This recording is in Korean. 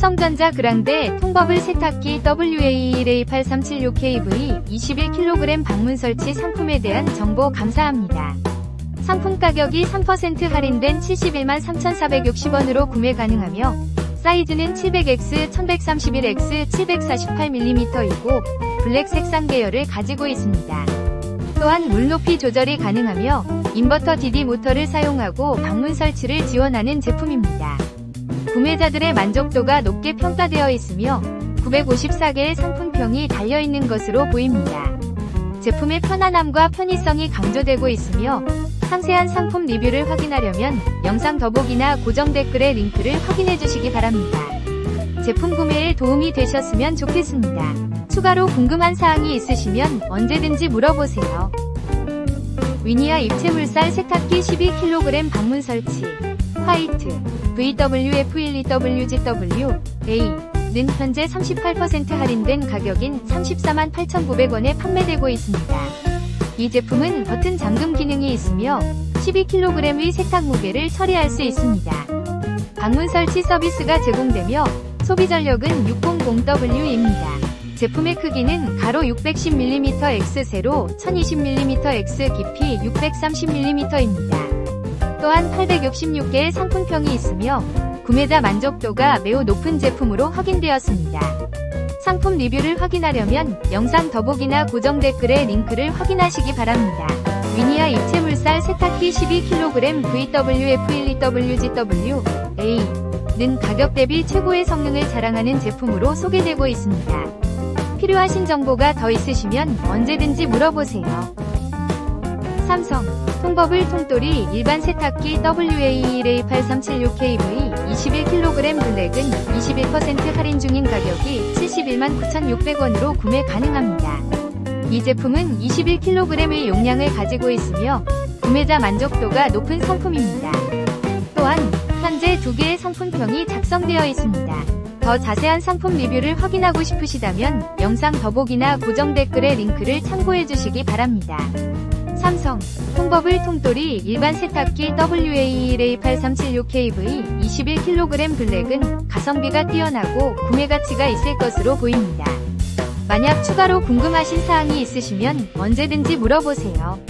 삼성전자 그랑데 통버블 세탁기 WA1A8376KV 21kg 방문 설치 상품에 대한 정보 감사합니다. 상품 가격이 3% 할인된 71만 3,460원으로 구매 가능하며 사이즈는 700X, 1131X, 748mm이고 블랙 색상 계열을 가지고 있습니다. 또한 물 높이 조절이 가능하며 인버터 DD 모터를 사용하고 방문 설치를 지원하는 제품입니다. 구매자들의 만족도가 높게 평가되어 있으며 954개의 상품평이 달려있는 것으로 보입니다. 제품의 편안함과 편의성이 강조되고 있으며 상세한 상품 리뷰를 확인하려면 영상 더보기나 고정 댓글의 링크를 확인해 주시기 바랍니다. 제품 구매에 도움이 되셨으면 좋겠습니다. 추가로 궁금한 사항이 있으시면 언제든지 물어보세요. 위니아 입체 물살 세탁기 12kg 방문 설치 화이트 VWF12WGW A는 현재 38% 할인된 가격인 34만 8,900원에 판매되고 있습니다. 이 제품은 버튼 잠금 기능이 있으며 12kg의 세탁 무게를 처리할 수 있습니다. 방문 설치 서비스가 제공되며 소비 전력은 600W입니다. 제품의 크기는 가로 610mm X 세로 1020mm X 깊이 630mm입니다. 또한 866개의 상품평이 있으며 구매자 만족도가 매우 높은 제품으로 확인되었습니다. 상품 리뷰를 확인하려면 영상 더보기나 고정 댓글의 링크를 확인하시기 바랍니다. 위니아 입체 물살 세탁기 12kg VWF12WGW A는 가격 대비 최고의 성능을 자랑하는 제품으로 소개되고 있습니다. 필요하신 정보가 더 있으시면 언제든지 물어보세요. 삼성 통버블 통돌이 일반 세탁기 WA1A8376KV 21kg 블랙은 21% 할인 중인 가격이 71만 9,600원으로 구매 가능합니다. 이 제품은 21kg의 용량을 가지고 있으며 구매자 만족도가 높은 상품입니다. 또한 현재 두 개의 상품평이 작성되어 있습니다. 더 자세한 상품 리뷰를 확인하고 싶으시다면 영상 더보기나 고정 댓글의 링크를 참고해 주시기 바랍니다. 삼성 통버블 통돌이 일반 세탁기 WA1A8376KV 21kg 블랙은 가성비가 뛰어나고 구매 가치가 있을 것으로 보입니다. 만약 추가로 궁금하신 사항이 있으시면 언제든지 물어보세요.